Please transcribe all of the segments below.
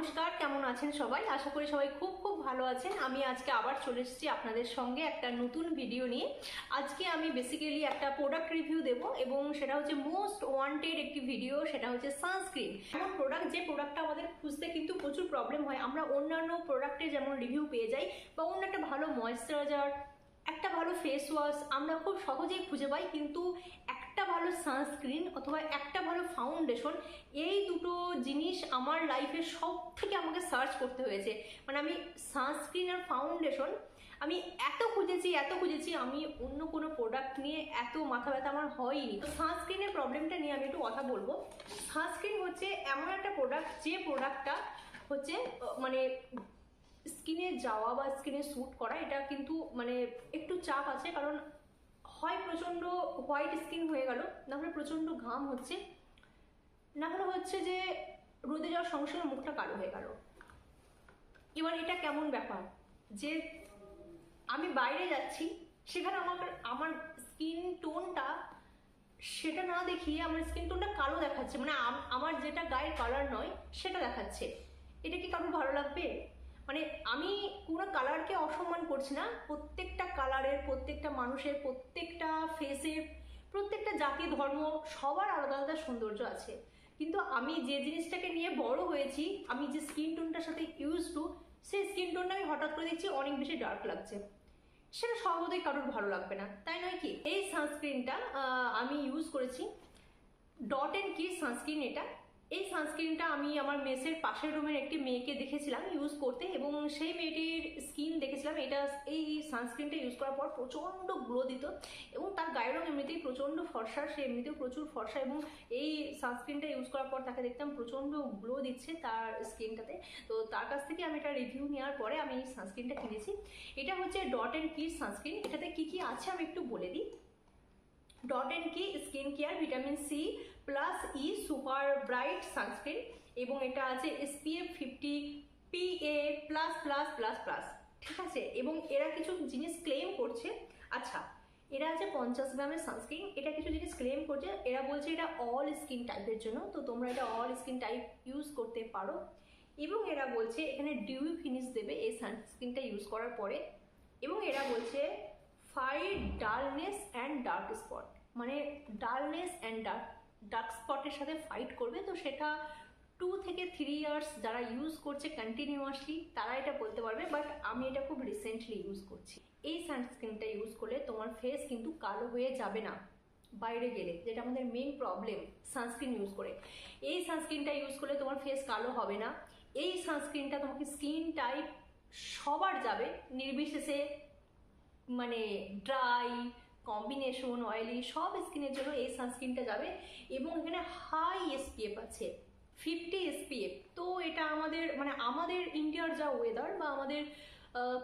নমস্কার, কেমন আছেন সবাই? আশা করি সবাই খুব খুব ভালো আছেন। আমি আজকে আবার চলে এসেছি আপনাদের সঙ্গে একটা নতুন ভিডিও নিয়ে। আজকে আমি বেসিক্যালি একটা প্রোডাক্ট রিভিউ দেব এবং সেটা হচ্ছে মোস্ট ওয়ান্টেড একটি ভিডিও সেটা হচ্ছে সানস্ক্রিন এমন প্রোডাক্ট যে প্রোডাক্টটা আমাদের খুঁজতে কিন্তু প্রচুর প্রবলেম হয়। আমরা অন্যান্য প্রোডাক্টে যেমন রিভিউ পেয়ে যাই বা অন্য একটা ভালো ময়েশ্চারাইজার একটা ভালো ফেস ওয়াশ আমরা খুব সহজেই খুঁজে পাই। কিন্তু একটা ভালো সানস্ক্রিন অথবা একটা ভালো ফাউন্ডেশন এই দুটো জিনিস আমার লাইফে সব থেকে আমাকে সার্চ করতে হয়েছে। মানে আমি সানস্ক্রিন আর ফাউন্ডেশন আমি এত খুঁজেছি এত খুঁজেছি, আমি অন্য কোনো প্রোডাক্ট নিয়ে এত মাথা ব্যথা আমার হয়নি। তো সানস্ক্রিনের প্রবলেমটা নিয়ে আমি একটু কথা বলব। সানস্ক্রিন হচ্ছে এমন একটা প্রোডাক্ট যে প্রোডাক্টটা হচ্ছে মানে স্কিনে যাওয়া বা স্কিনে স্যুট করা, এটা কিন্তু মানে একটু চাপ আছে, কারণ হয় প্রচণ্ড হোয়াইট স্কিন হয়ে গেল না হলে প্রচণ্ড ঘাম হচ্ছে। না হলে হচ্ছে যে রোদে যাওয়ার সঙ্গে মুখটা কালো হয়ে গেল। এবার এটা কেমন ব্যাপার? যে আমি বাইরে যাচ্ছি, সেখানে আমার আমার স্কিন টোনটা সেটা না দেখিয়ে আমার স্কিন টোনটা কালো দেখাচ্ছে। মানে আমার যেটা গায়ের কালার নয়, সেটা দেখাচ্ছে। এটা কি কারোর ভালো লাগবে? মানে আমি কোনো কালারকে অসম্মান করছি না। প্রত্যেকটা কালারের প্রত্যেকটা মানুষের, প্রত্যেকটা ফেসের প্রত্যেকটা জাতি, ধর্ম সবার আলাদা আলাদা সৌন্দর্য আছে। কিন্তু আমি যে জিনিসটাকে নিয়ে বড় হয়েছি, আমি যে স্কিন টোনটার সাথে ইউজ টু সেই স্কিন টোনটা আমি হঠাৎ করে দেখছি অনেক বেশি ডার্ক লাগছে। সেটা সর্বদাই কারোর ভালো লাগবে না। তাই নয় কি? এই সানস্ক্রিনটা আমি ইউজ করেছি। ডট অ্যান্ড কি সানস্ক্রিন এটা। এই সানস্ক্রিনটা আমি আমার মেসের পাশের রুমের একটি মেয়েকে দেখেছিলাম ইউজ করতে এবং সেই মেয়েটির স্কিন দেখেছিলাম। এটা এই সানস্ক্রিনটা ইউজ করার পর প্রচণ্ড গ্লো দিত এবং তার গায়ের রং এমনিতেই প্রচণ্ড ফর্সা, সে এমনিতেও প্রচুর ফর্সা এবং এই সানস্ক্রিনটা ইউজ করার পর তাকে দেখতাম প্রচণ্ড গ্লো দিচ্ছে তার স্কিনটাতে তো তার কাছ থেকে আমি একটা রিভিউ নেওয়ার পরে আমি এই সানস্ক্রিনটা কিনেছি। এটা হচ্ছে ডট অ্যান্ড কি সানস্ক্রিন এটাতে কি কি আছে আমি একটু বলে দিই। Dot and key skin care vitamin C plus E super bright sunscreen এবং এটা আছে SPF fifty PA plus plus plus plus ঠিক আছে? এবং এরা কিছু জিনিস ক্লেম করছে। আচ্ছা এরা আছে পঞ্চাশ গ্রামের সানস্ক্রিন এটা কিছু জিনিস ক্লেম করছে। এরা বলছে এটা অল স্কিন টাইপের জন্য, তো তোমরা এটা অল স্কিন টাইপ ইউজ করতে পারো। এবং এরা বলছে এখানে ডিউই ফিনিশ দেবে এই সানস্ক্রিনটা ইউজ করার পরে। এবং এরা বলছে fight dullness and dark spot মানে ডালনেস অ্যান্ড ডার্ক ডার্ক স্পটের সাথে ফাইট করবে, তো সেটা টু থেকে থ্রি ইয়ার্স যারা ইউজ করছে কন্টিনিউয়াসলি তারা এটা বলতে পারবে বাট আমি এটা খুব রিসেন্টলি ইউজ করছি। এই সানস্ক্রিনটা ইউজ করলে তোমার ফেস কিন্তু কালো হয়ে যাবে না, বাইরে গেলে, যেটা আমাদের মেন প্রবলেম সানস্ক্রিন ইউজ করে। এই সানস্ক্রিনটা ইউজ করলে তোমার ফেস কালো হবে না, এই সানস্ক্রিনটা তোমাকে স্কিন টাইপ সবার যাবে, নির্বিশেষে মানে ড্রাই কম্বিনেশন অয়েলি সব স্কিনের জন্য এই সানস্ক্রিনটা যাবে এবং এখানে হাই এসপিএফ আছে ফিফটি এসপিএফ তো এটা আমাদের মানে আমাদের ইন্ডিয়ার যা ওয়েদার বা আমাদের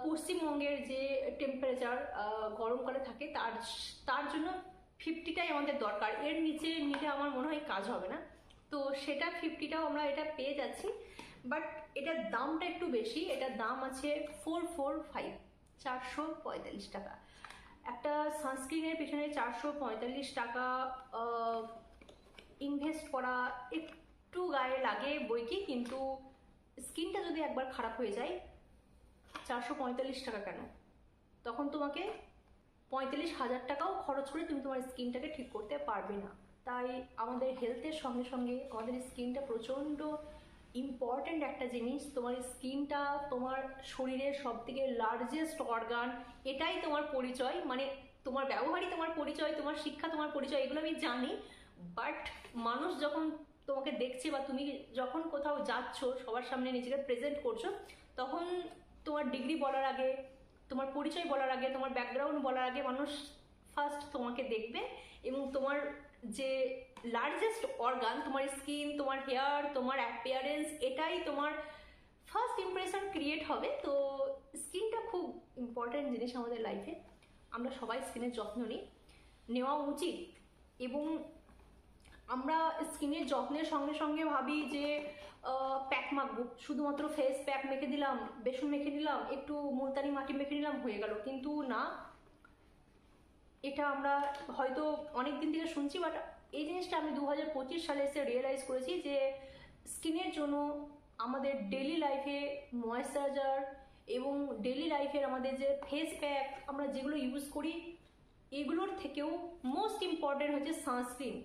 পশ্চিমবঙ্গের যে টেম্পারেচার গরমকালে থাকে, তার তার জন্য ফিফটিটাই আমাদের দরকার। এর নিচে নিলে আমার মনে হয় কাজ হবে না। তো সেটা ফিফটিটাও আমরা এটা পেয়ে যাচ্ছি। বাট এটার দামটা একটু বেশি, এটার দাম আছে ফোর ফোর ফাইভ চারশো পঁয়তাল্লিশ টাকা। একটা সানস্ক্রিনের পেছনে চারশো পঁয়তাল্লিশ টাকা ইনভেস্ট করা একটু গায়ে লাগে বই কি কিন্তু স্কিনটা যদি একবার খারাপ হয়ে যায়, চারশো পঁয়তাল্লিশ টাকা কেন? তখন তোমাকে পঁয়তাল্লিশ হাজার টাকাও খরচ করে তুমি তোমার স্কিনটাকে ঠিক করতে পারবে না। তাই আমাদের হেলথের সঙ্গে সঙ্গে আমাদের স্কিনটা প্রচণ্ড ইম্পর্ট্যান্ট একটা জিনিস, তোমার স্কিনটা তোমার শরীরের সব থেকে লার্জেস্ট অর্গান এটাই তোমার পরিচয়। মানে তোমার ব্যবহারই তোমার পরিচয়, তোমার শিক্ষা তোমার পরিচয়, এগুলো আমি জানি। বাট মানুষ যখন তোমাকে দেখছে বা তুমি যখন কোথাও যাচ্ছ, সবার সামনে নিজেকে প্রেজেন্ট করছ, তখন তোমার ডিগ্রি বলার আগে, তোমার পরিচয় বলার আগে, তোমার ব্যাকগ্রাউন্ড বলার আগে মানুষ ফার্স্ট তোমাকে দেখবে এবং তোমার যে লার্জেস্ট অর্গান তোমার স্কিন তোমার হেয়ার তোমার অ্যাপিয়ারেন্স এটাই তোমার ফার্স্ট ইমপ্রেশন ক্রিয়েট হবে। তো স্কিনটা খুব ইম্পর্ট্যান্ট জিনিস আমাদের লাইফে আমরা সবাই স্কিনের যত্ন নিই। নেওয়া উচিত। এবং আমরা স্কিনের যত্নের সঙ্গে সঙ্গে ভাবি যে প্যাক মাখবো। শুধুমাত্র ফেস প্যাক মেখে দিলাম, বেসন মেখে দিলাম একটু মুলতানি মাটি মেখে নিলাম, হয়ে গেল। কিন্তু না এটা আমরা হয়তো অনেক দিন থেকে শুনছি বাট এই জিনিসটা আমি দু হাজার পঁচিশ সালে এসে রিয়েলাইজ করেছি যে স্কিনের জন্য আমাদের ডেলি লাইফে ময়েশ্চারাইজার এবং ডেলি লাইফের আমাদের যে ফেস প্যাক আমরা যেগুলো ইউজ করি, এগুলোর থেকেও মোস্ট ইম্পর্টেন্ট হচ্ছে সানস্ক্রিন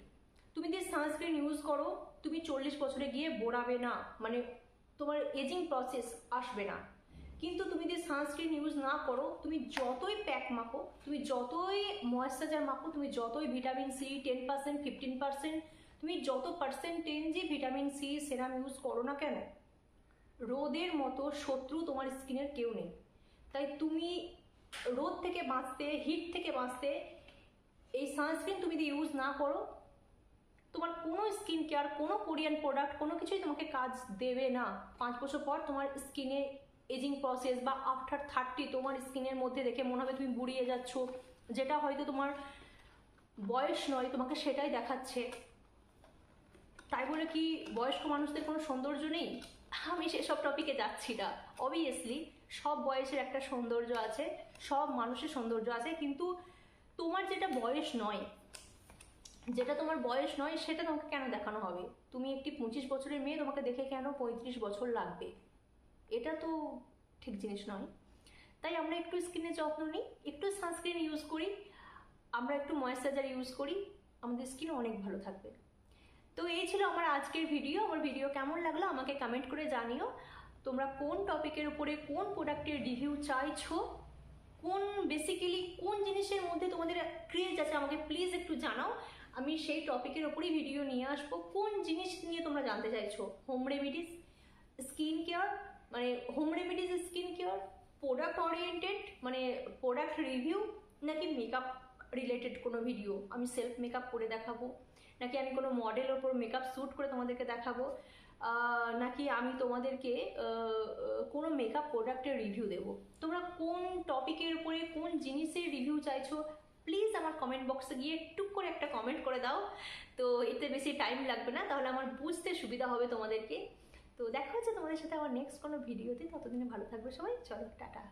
তুমি যদি সানস্ক্রিন ইউজ করো, তুমি চল্লিশ বছরে গিয়ে বোড়াবে না মানে তোমার এজিং প্রসেস আসবে না। কিন্তু তুমি যদি সানস্ক্রিন ইউজ না করো, তুমি যতই প্যাক মাখো, তুমি যতই ময়েশ্চারাইজার মাখো, তুমি যতই vitamin C ten percent fifteen percent তুমি যত পার্সেন্টেজই ভিটামিন সি সেরাম ইউজ করো না কেন, রোদের মতো শত্রু তোমার স্কিনের কেউ নেই। তাই তুমি রোদ থেকে বাঁচতে হিট থেকে বাঁচতে, এই সানস্ক্রিন তুমি যদি ইউজ না করো, তোমার কোনো স্কিন কেয়ার কোনো কোরিয়ান প্রোডাক্ট কোনো কিছুই তোমাকে কাজ দেবে না। পাঁচ বছর পর তোমার স্কিনে এজিং প্রসেস বা আফটার থার্টি তোমার স্কিনের মধ্যে দেখে মনে হবে তুমি বুড়িয়ে যাচ্ছ। যেটা হয়তো তোমার বয়স নয়, তোমাকে সেটাই দেখাচ্ছে। তাই বলে কি বয়স্ক মানুষদের কোনো সৌন্দর্য নেই? আমি সেসব টপিকে যাচ্ছি না। অবভিয়াসলি সব বয়সের একটা সৌন্দর্য আছে, সব মানুষের সৌন্দর্য আছে, কিন্তু তোমার যেটা বয়স নয়, যেটা তোমার বয়স নয়, সেটা তোমাকে কেন দেখানো হবে? তুমি একটি পঁচিশ বছরের মেয়ে, তোমাকে দেখে কেন পঁয়ত্রিশ বছর লাগবে? এটা তো ঠিক জিনিস নয়। তাই আমরা একটু স্কিনের যত্ন নিই, একটু সানস্ক্রিন ইউজ করি, আমরা একটু ময়েশ্চারাইজার ইউজ করি, আমাদের স্কিন অনেক ভালো থাকবে। তো এই ছিল আমার আজকের ভিডিও আমার ভিডিও কেমন লাগল আমাকে কমেন্ট করে জানিও। তোমরা কোন টপিকের উপরে কোন প্রোডাক্টের রিভিউ চাইছো, কোন বেসিক্যালি কোন জিনিসের মধ্যে তোমাদের ক্রেজ আছে আমাকে প্লিজ একটু জানাও। আমি সেই টপিকের ওপরেই ভিডিও নিয়ে আসব। কোন জিনিস নিয়ে তোমরা জানতে চাইছো? হোম রেমিডিস স্কিন কেয়ার মানে home remedies skin care product oriented মানে প্রোডাক্ট রিভিউ নাকি মেকআপ রিলেটেড কোনো ভিডিও আমি সেলফ মেকআপ করে দেখাবো, নাকি আমি কোনো মডেলের ওপর মেকআপ শ্যুট করে তোমাদেরকে দেখাবো নাকি আমি তোমাদেরকে কোনো মেকআপ প্রোডাক্টের রিভিউ দেবো। তোমরা কোন টপিকের উপরে কোন জিনিসের রিভিউ চাইছো প্লিজ আমার কমেন্ট বক্সে গিয়ে টুক করে একটা কমেন্ট করে দাও। তো এতে বেশি টাইম লাগবে না, তাহলে আমার বুঝতে সুবিধা হবে তোমাদেরকে। তো দেখা হচ্ছে তোমাদের সাথে আমার নেক্সট কোনো ভিডিওতে ততদিনে ভালো থাকবে সবাই। চলো, টাটা।